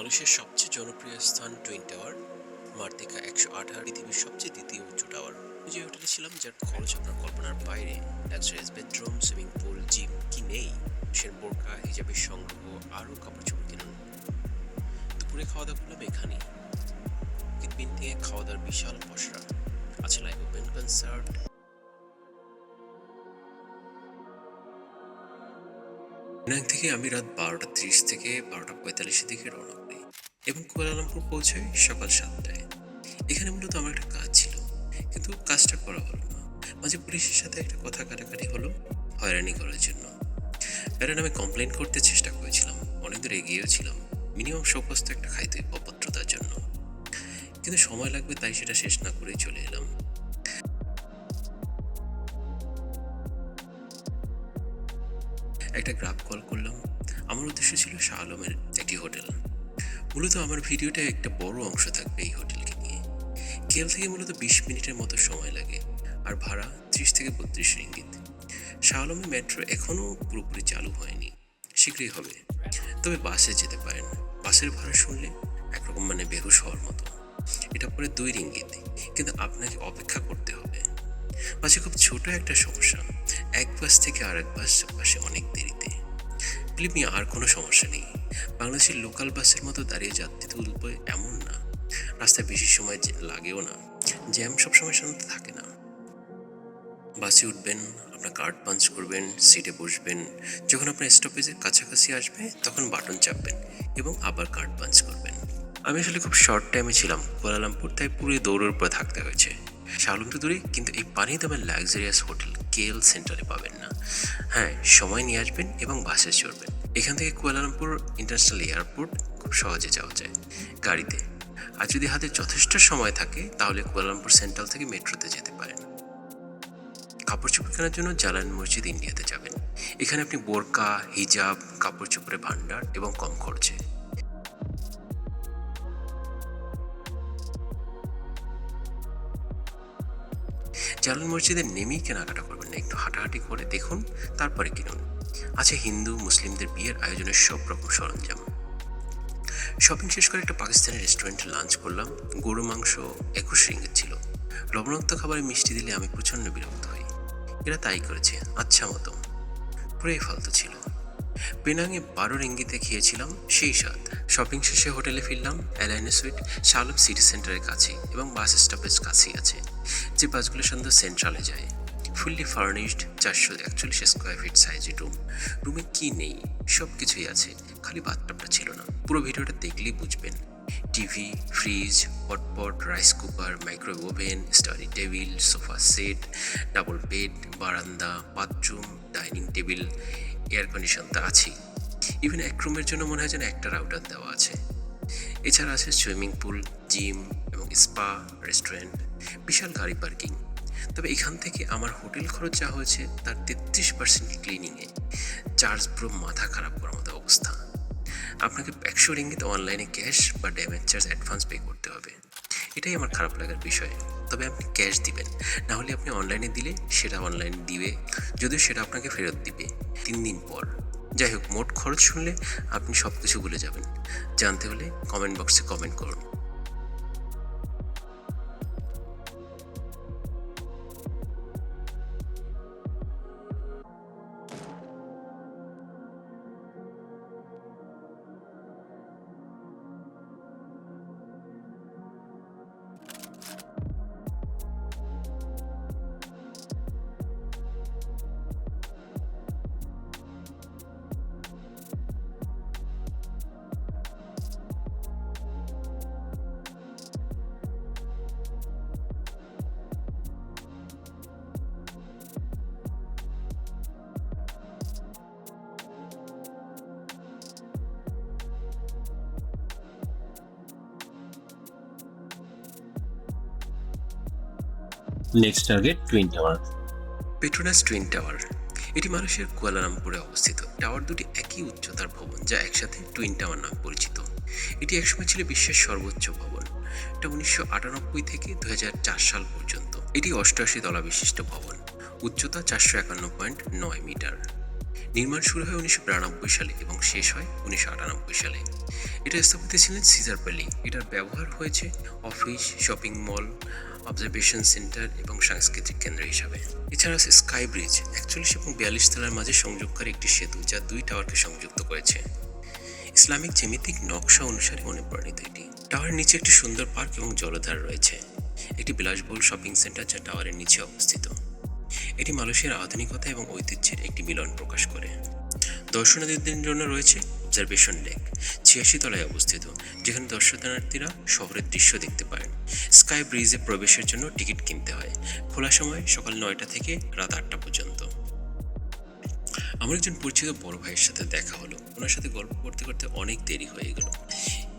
মালয়েশিয়ার সবচেয়ে জনপ্রিয় স্থান টুইন টাওয়ার, মার্তিকা একশো আঠারো পৃথিবীর সবচেয়ে দ্বিতীয় উচ্চ টাওয়ার। যে হোটেলে ছিলাম, যার খরচ আপনার কল্পনার বাইরে luxurious bedroom swimming pool, gym কি নেই? সের বোরকা হিজাবের সংগ্রহ, আরও কাপড় চোপড় কিনুন। দুপুরে খাওয়া দাওয়া করলাম এখানেই কিডবিন থেকে খাওয়া দাওয়ার বিশাল পসরা আছে লাইভ ওপেন কনসার্ট পেনাং থেকে আমি রাত বারোটা ত্রিশ থেকে বারোটা পঁয়তাল্লিশের দিকে রওনা করি এবং কুয়ালালামপুর পৌঁছাই সকাল সাতটায়। এখানে মূলত আমার একটা কাজ ছিল, কিন্তু কাজটা করা হলো না। মাঝে পুলিশের সাথে একটা কথা কাটাকাটি হলো হয়রানি করার জন্য। প্যারেন আমি কমপ্লেন করতে চেষ্টা করেছিলাম অনেক দূর এগিয়েও ছিলাম মিনিমাম সপস্ত একটা খাইতে অভদ্রতার জন্য। কিন্তু সময় লাগবে তাই সেটা শেষ না করেই চলে এলাম। একটা গ্রাফ কল করলাম। আমার উদ্দেশ্য ছিল শাহ আলমের একটি হোটেল। মূলত আমার ভিডিওটা একটা বড় অংশ থাকবে এই হোটেলকে নিয়ে। কেল থেকে মূলত বিশ মিনিটের মতো সময় লাগে, আর ভাড়া ত্রিশ থেকে বত্রিশ রিঙ্গিত। শাহ মেট্রো এখনও পুরোপুরি চালু হয়নি। শীঘ্রই হবে। তবে বাসে যেতে পারেন। বাসের ভাড়া শুনলে একরকম মানে বেহুশ হওয়ার মতো। এটা পরে দুই রিঙ্গিত, কিন্তু আপনাকে অপেক্ষা করতে হবে। বাসে খুব ছোট একটা সমস্যা। এক বাস থেকে আরেক বাস বাসে অনেক দেরিতে। ফিলিপি আর কোনো সমস্যা নেই। বাংলাদেশের লোকাল বাসের মতো দাঁড়িয়ে যাত্রী তুলবে এমন না। রাস্তায় বেশি সময় লাগেও না। জ্যাম সবসময় শান্ত থাকে না। বাসে উঠবেন, আপনার কার্ড পাঞ্চ করবেন সিটে বসবেন। যখন আপনার স্টপেজের কাছাকাছি আসবে, তখন বাটন চাপবেন এবং আবার কার্ড পাঞ্চ করবেন। আমি আসলে খুব শর্ট টাইমে ছিলাম। কুয়ালালামপুর তাই পুরো দৌড়ের উপরে থাকতে হয়েছে। শালুম তো দূরে কিন্তু এই পানি দামের লাক্সারিয়াস হোটেল কেএল সেন্টারে পাবেন না। হ্যাঁ সময় নিয়ে আসবেন এবং বাসে চড়বেন। এখান থেকে কুয়ালালামপুর ইন্টারন্যাশনাল এয়ারপোর্ট খুব সহজে যাওয়া যায় গাড়িতে। আর যদি হাতে যথেষ্ট সময় থাকে, তাহলে কুয়ালালামপুর সেন্ট্রাল থেকে মেট্রোতে যেতে পারেন। কাপড় চোপড় কেনার জন্য জালান মসজিদ ইন্ডিয়াতে যাবেন। এখানে আপনি বোরকা, হিজাব, কাপড় চোপড়ের ভান্ডার এবং কম খরচে। জালান মসজিদের নেমেই কেনাকাটা করবেন। একটু হাঁটাহাঁটি করে দেখুন, তারপরে কিনুন। আছে হিন্দু, মুসলিমদের বিয়ের আয়োজনের সব রকম সরঞ্জাম। শপিং শেষ করে একটা পাকিস্তানি রেস্টুরেন্টে লাঞ্চ করলাম। গরু মাংস একুশ রিঙ্গিত ছিল। লবণাক্ত খাবারে মিষ্টি দিলে আমি প্রচণ্ড বিরক্ত হই। এরা তাই করেছে আচ্ছা মতো পুরোই ফালতু ছিল। পেনাংয়ে বারো রিঙ্গিতে খেয়েছিলাম, সেই স্বাদ। শপিং শেষে হোটেলে ফিরলাম অ্যালাইনে সুইট শালম সিটি সেন্টারের কাছে এবং বাস স্টপেজ কাছেই আছে। যে বাসগুলো সন্ধ্যা সেন্ট্রালে যায়। ফুললি ফার্নিশড চারশো একচল্লিশ স্কোয়ার ফিট সাইজের রুম রুমে কি নেই? সব কিছুই আছে। খালি বাথটাবটা ছিল না। পুরো ভিডিওটা দেখলেই বুঝবেন। TV fridge hotpot rice cooker microwave oven study table sofa set double bed বারান্দা bathroom dining table air condition তো আছেই। ইভেন এক রুমের জন্য মনে হয় যেন একটা রাউটার দেওয়া আছে। এছাড়া আছে সুইমিং পুল জিম এবং স্পা রেস্টুরেন্ট বিশাল গাড়ি পার্কিং তবে এখান থেকে আমার হোটেল খরচ যা হয়েছে তার তেত্রিশ পার্সেন্ট ক্লিনিংয়ে চার্জ পুরো মাথা খারাপ করার মতো অবস্থা। আপনাকে একশো রিঙ্গিত অনলাইনে ক্যাশ বা ড্যামেজ চার্জ অ্যাডভান্স পে করতে হবে। এটাই আমার খারাপ লাগার বিষয়। তবে আপনি ক্যাশ দিবেন। না হলে আপনি অনলাইনে দিলে সেটা অনলাইনে দিবে, যদিও সেটা আপনাকে ফেরত দিবে তিন দিন পর। যাই হোক, মোট খরচ শুনলে আপনি সব কিছু ভুলে যাবেন। জানতে হলে কমেন্ট বক্সে কমেন্ট করুন। Next target twin tower Petronas twin tower এটি মানুষের কুয়ালালামপুরে অবস্থিত। টাওয়ার দুটি একই উচ্চতার ভবন, যা একসাথে টুইন টাওয়ার নামে পরিচিত। এটি একসময় ছিল বিশ্বের সর্বোচ্চ ভবন। এটা উনিশশো আটানব্বই থেকে দুহাজার চার সাল পর্যন্ত। এটি অষ্টআশি তলা বিশিষ্ট ভবন। উচ্চতা চারশো একান্ন পয়েন্ট নয় মিটার। নির্মাণ শুরু হয় উনিশশো বিরানব্বই সালে এবং শেষ হয় উনিশশো আটানব্বই সালে। এটা স্থাপিত ছিলেন সিজার প্যালি এটার ব্যবহার হয়েছে office shopping mall observation centre এবং সাংস্কৃতিক কেন্দ্র হিসাবে। এছাড়া আছে স্কাই ব্রিজ একচল্লিশ এবং বিয়াল্লিশ তলার মাঝে সংযোগকারী একটি সেতু যা দুই টাওয়ারকে সংযুক্ত করেছে। ইসলামিক জ্যামিতিক নকশা অনুসারে অনুপ্রাণিত এটি। টাওয়ারের নিচে একটি সুন্দর পার্ক এবং জলধার রয়েছে। একটি বিলাসবহুল শপিং সেন্টার যা টাওয়ারের নিচে অবস্থিত। এটি মালয়েশিয়ার আধুনিকতা এবং ঐতিহ্যের একটি মিলন প্রকাশ করে। দর্শনার্থীদের জন্য রয়েছে অবজারভেশন ডেক ছিয়াশি তলায় অবস্থিত, যেখানে দর্শনার্থীরা শহরের দৃশ্য দেখতে পারেন। স্কাই ব্রিজে প্রবেশের জন্য টিকিট কিনতে হয়। খোলা সময় সকাল নয়টা থেকে রাত আটটা পর্যন্ত। আমার একজন পরিচিত বড় ভাইয়ের সাথে দেখা হলো। ওনার সাথে গল্প করতে করতে অনেক দেরি হয়ে গেল।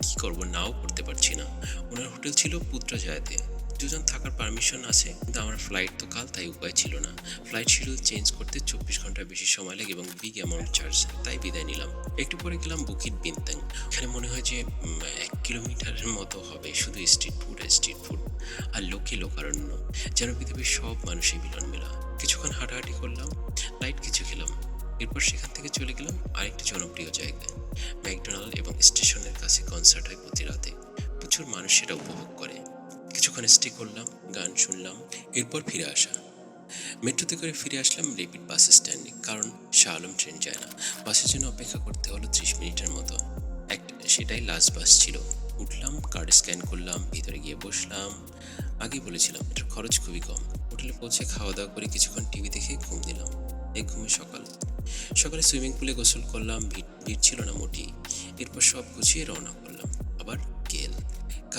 কি করব নাও করতে পারছি না। ওনার হোটেল ছিল পুত্রাজয়াতে দুজন থাকার পারমিশন আছে, কিন্তু আমার ফ্লাইট তো কাল, তাই উপায় ছিল না। ফ্লাইট শিডিউল চেঞ্জ করতে চব্বিশ ঘণ্টার বেশি সময় লাগে এবং বিগ অ্যামাউন্ট চার্জ তাই বিদায় নিলাম। একটু পরে গেলাম বুকিট বিনতাং এখানে মনে হয় যে এক কিলোমিটারের মতো হবে, শুধু স্ট্রিট ফুড আর স্ট্রিট ফুড আর লোকে লোকারণ্য। যেন পৃথিবীর সব মানুষই মিলন মেলা কিছুক্ষণ হাঁটাহাঁটি করলাম লাইট কিছু খেলাম। এরপর সেখান থেকে চলে গেলাম আরেকটি জনপ্রিয় জায়গায়, ম্যাকডোনাল্ড এবং স্টেশনের কাছে কনসার্ট হয় প্রতি রাতে। প্রচুর মানুষ সেটা উপভোগ করে। কিছুক্ষণ স্টে করলাম, গান শুনলাম, এরপর ফিরে আসা। মেট্রোতে করে ফিরে আসলাম রেপিড বাস স্ট্যান্ডে কারণ শাহ আলম ট্রেন যায় না। বাসের জন্য অপেক্ষা করতে হলো ত্রিশ মিনিটের মতো। একটা সেটাই লাস্ট বাস ছিল। উঠলাম কার্ড স্ক্যান করলাম, ভিতরে গিয়ে বসলাম। আগে বলেছিলাম, এটার খরচ খুবই কম। হোটেলে পৌঁছে খাওয়া দাওয়া করে কিছুক্ষণ টিভি দেখে ঘুম দিলাম এক ঘুমে সকাল। সকালে সুইমিং পুলে গোসল করলাম ভিড় ছিল না মোটেই। এরপর সব গুছিয়ে রওনা করলাম।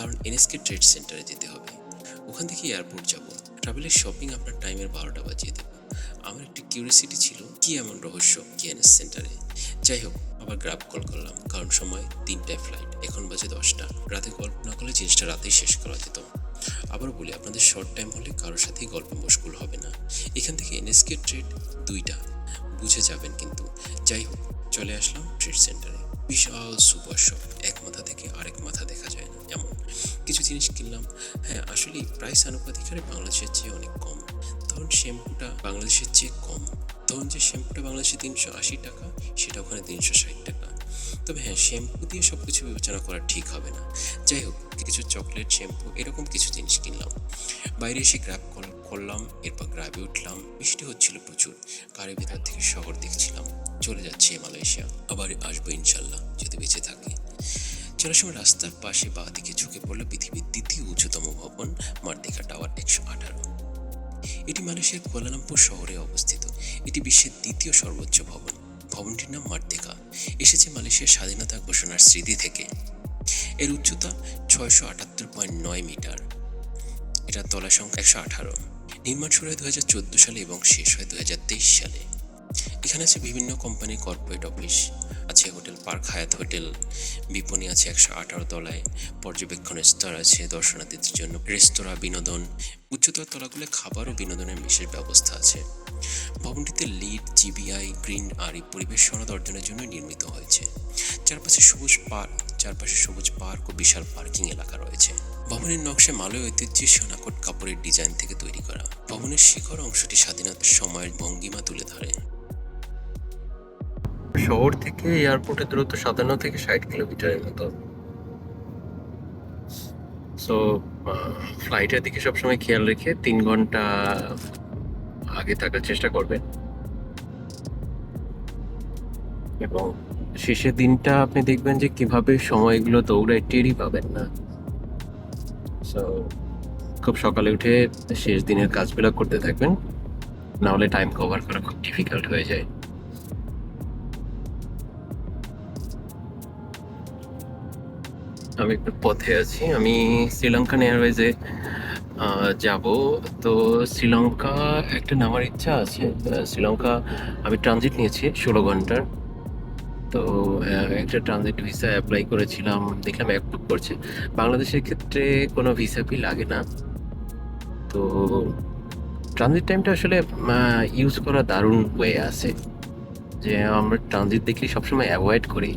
কারণ এনএসকে ট্রেড সেন্টারে যেতে হবে। ওখান থেকে এয়ারপোর্ট যাব। ট্রাভেলের শপিং আপনার টাইমের বারোটা বাজিয়ে দেবো। আমার একটি কিউরিয়াসিটি ছিল, কি এমন রহস্য কেএনএস সেন্টারে যাই হোক, আবার গ্রাব কল করলাম। কারণ সময় তিনটায় ফ্লাইট এখন বাজে দশটা। রাতে গল্প না করলে জিনিসটা রাতেই শেষ করা যেত। আবার বলি, আপনাদের শর্ট টাইম হলে কারোর সাথেই গল্প মুশকুল হবে না। এখান থেকে এনএসকে ট্রেড দুইটা। বুঝে যাবেন কিন্তু। যাই হোক, চলে আসলাম ট্রেড সেন্টারে বিশাল সুপার শপ এক মাথা থেকে আরেক মাথা কিছু জিনিস কিনলাম। হ্যাঁ আসলে প্রাইস আনুপাতিক হারে বাংলাদেশের চেয়ে অনেক কম। তখন শ্যাম্পুটা বাংলাদেশের চেয়ে কম। তখন যে শ্যাম্পুটা বাংলাদেশে তিনশো আশি টাকা, সেটা ওখানে তিনশো ষাট টাকা। তবে হ্যাঁ শ্যাম্পু দিয়ে সব কিছু বিবেচনা করা ঠিক হবে না। যাই হোক, কিছু চকলেট শ্যাম্পু এরকম কিছু জিনিস কিনলাম। বাইরে এসে গ্র্যাব কল, করলাম, এরপর গ্র্যাবে উঠলাম। বৃষ্টি হচ্ছিল প্রচুর। কারের ভিতর থেকে শহর দেখছিলাম। চলে যাচ্ছে মালয়েশিয়া। আবার আসব ইনশাল্লাহ, যদি বেঁচে থাকি। চলার সময় রাস্তার পাশে বাঁ দিকে ঝুঁকে পড়ল পৃথিবীর দ্বিতীয় উচ্চতম ভবন, মার্দিকা টাওয়ার একশো আঠারো। এটি মালয়েশিয়ার কুয়ালালামপুর শহরে অবস্থিত। এটি বিশ্বের দ্বিতীয় সর্বোচ্চ ভবন। ভবনটির নাম মার্দিকা। এসেছে মালয়েশিয়ার স্বাধীনতা ঘোষণার স্মৃতি থেকে। এর উচ্চতা ছয়শো আটাত্তর পয়েন্ট নয় মিটার। এটার তলা সংখ্যা একশো আঠারো। নির্মাণ শুরু হয় দু হাজার চোদ্দ সালে এবং শেষ হয় দু হাজার তেইশ সালে। এখানে আছে বিভিন্ন কোম্পানির কর্পোরেট অফিস আছে হোটেল পার্ক হায়াত হোটেল বিপণী আছে একশো আঠারো তলায়, পর্যবেক্ষণ স্তর আছে দর্শনার্থীদের জন্য, রেস্তোরাঁ, বিনোদন, উচ্চতর তলাগুলো খাবার ও বিনোদনের বিশেষ ব্যবস্থা আছে। ভবনটিতে লিড, জিবিআই, গ্রিন আর পরিবেশ সনদ অর্জনের জন্য নির্মিত হয়েছে। চারপাশে সবুজ পার্ক চারপাশে সবুজ পার্ক ও বিশাল পার্কিং এলাকা রয়েছে। ভবনের নকশা মালয় ঐতিহ্যের সোনাকট কাপড়ের ডিজাইন থেকে তৈরি করা। ভবনের শিখর অংশটি স্বাধীনতার সময়ের ভঙ্গিমা তুলে ধরে। শহর থেকে এয়ারপোর্টের দূরত্ব সাতান্ন থেকে ষাট কিলোমিটারের মতো। সো ফ্লাইটের দিকে সবসময় খেয়াল রেখে তিন ঘণ্টা আগে থাকার চেষ্টা করবেন। এবং শেষের দিনটা আপনি দেখবেন যে কীভাবে সময়গুলো দৌড়ায় টেরই পাবেন না। সো খুব সকালে উঠে শেষ দিনের কাজগুলো করতে থাকবেন। না হলে টাইম কভার করা খুব ডিফিকাল্ট হয়ে যায়। আমি একটু পথে আছি। আমি শ্রীলঙ্কান এয়ারওয়েজে যাব। তো শ্রীলঙ্কা একটা নামার ইচ্ছা আছে। শ্রীলঙ্কা আমি ট্রানজিট নিয়েছি ষোলো ঘণ্টার। তো একটা ট্রানজিট ভিসা অ্যাপ্লাই করেছিলাম। দেখলাম অ্যাপ্রুভ করছে। বাংলাদেশের ক্ষেত্রে কোনো ভিসা ফি লাগে না। তো ট্রানজিট টাইমটা আসলে ইউজ করা দারুণ ওয়ে আছে। যে আমরা ট্রানজিট দেখলে সবসময় অ্যাভয়েড করি।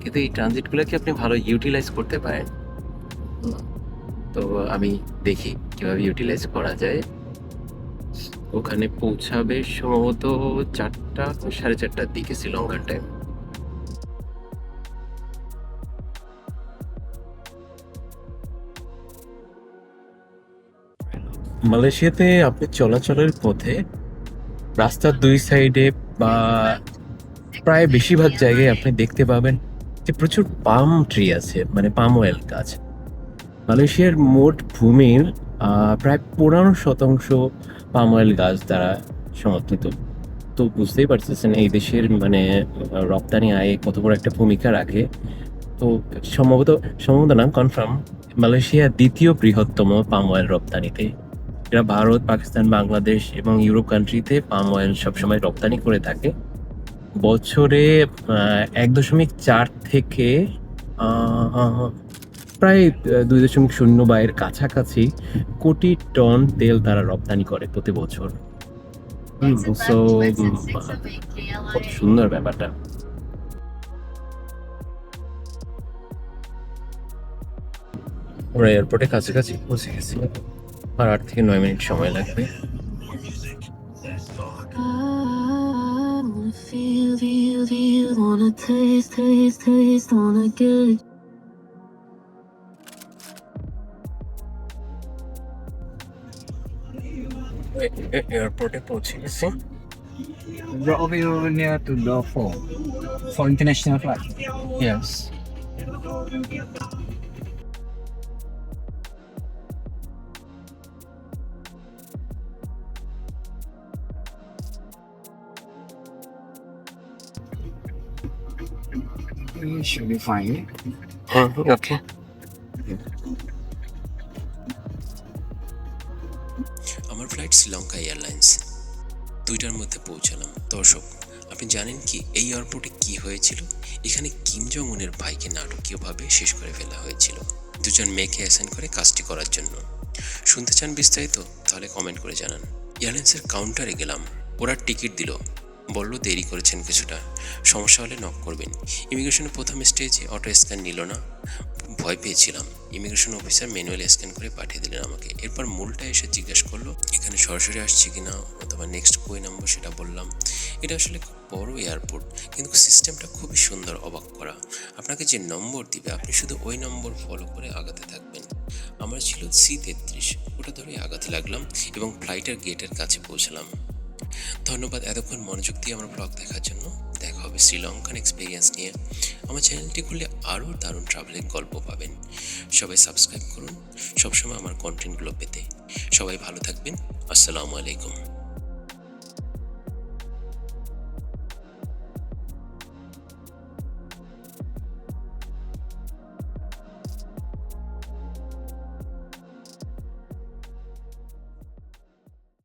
কিন্তু এই ট্রানজিটগুলোকে আপনি ভালো ইউটিলাইজ করতে পারেন? তো আমি দেখি কীভাবে ইউটিলাইজ করা যায়। ওখানে পৌঁছাবে সম্ভবত চারটা, সাড়ে চারটার দিকে শ্রীলঙ্কার টাইম মালয়েশিয়াতে আপনি চলাচলের পথে রাস্তার দুই সাইডে বা প্রায় বেশিরভাগ জায়গায় আপনি দেখতে পাবেন যে প্রচুর পাম ট্রি আছে মানে পাম অয়েল গাছ। মালয়েশিয়ার মোট ভূমির প্রায় পনেরো শতাংশ পাম অয়েল গাছ দ্বারা সমর্থিত। তো বুঝতেই পারতেছেন, এই দেশের মানে রপ্তানি আয়ে কত বড় একটা ভূমিকা রাখে। তো সম্ভবত সম্ভবত না কনফার্ম মালয়েশিয়া দ্বিতীয় বৃহত্তম পাম অয়েল রপ্তানিতে। এরা ভারত, পাকিস্তান, বাংলাদেশ এবং ইউরোপ কান্ট্রিতে পাম অয়েল সবসময় রপ্তানি করে থাকে। বছরে আহ, এক দশমিক চার থেকে আহ, প্রায় দুই দশমিক শূন্য বা এর কাছাকাছি কোটি টন তেল তারা রপ্তানি করে প্রতি বছর। কত সুন্দর ব্যাপারটা। ওরা এয়ারপোর্টে কাছাকাছি পৌঁছে গেছি। আর আট থেকে নয় মিনিট সময় লাগবে। feel, feel, feel, wanna taste, taste, taste, wanna get এয়ারপোর্টে পৌঁছে গেছি Drop you near to door 4 for international flight. Yes You should be fine. হ্যাঁ ওকে আমার ফ্লাইট শ্রীলঙ্কা এয়ারলাইন্স দুইটার মধ্যে পৌঁছালাম। দর্শক আপনি জানেন কি এই এয়ারপোর্টে কি হয়েছিল? এখানে কিম জং উনের ভাইকে নাটকীয়ভাবে শেষ করে ফেলা হয়েছিল। দুজন মেয়েকে অ্যাসাইন করে কাজটি করার জন্য। শুনতে চান বিস্তারিত তাহলে কমেন্ট করে জানান। এয়ারলাইন্সের কাউন্টারে গেলাম। ওরা টিকিট দিল। বলল, দেরি করেছেন কিছুটা। সমস্যা হলে নক করবেন। ইমিগ্রেশনের প্রথম স্টেজে অটো স্ক্যান নিল না। ভয় পেয়েছিলাম। ইমিগ্রেশন অফিসার ম্যানুয়ালি স্ক্যান করে পাঠিয়ে দিলেন আমাকে। এরপর মূলটা এসে জিজ্ঞেস করল, এখানে সরাসরি আসছে কিনা অথবা নেক্সট কই নাম্বার সেটা বললাম। এটা আসলে খুব বড় এয়ারপোর্ট কিন্তু সিস্টেমটা খুবই সুন্দর, অবাক করা। আপনাকে যে নম্বর দিবে, আপনি শুধু ওই নম্বর ফলো করে আগাতে থাকবেন। আমার ছিল সি তেত্রিশ। ওটা ধরে আগাতে লাগলাম এবং ফ্লাইটের গেটের কাছে পৌঁছালাম। ধন্যবাদ এতক্ষণ মনোযোগ দিয়ে আমার ব্লগ দেখার জন্য। দেখা হবে শ্রীলঙ্কান এক্সপিরিয়েন্স নিয়ে। আমার চ্যানেলটি খুলে আরও দারুণ ট্রাভেলিং গল্প পাবেন। সবাই সাবস্ক্রাইব করুন। সবসময় আমার কন্টেন্টগুলো পেতে। সবাই ভালো থাকবেন। আসসালামু আলাইকুম।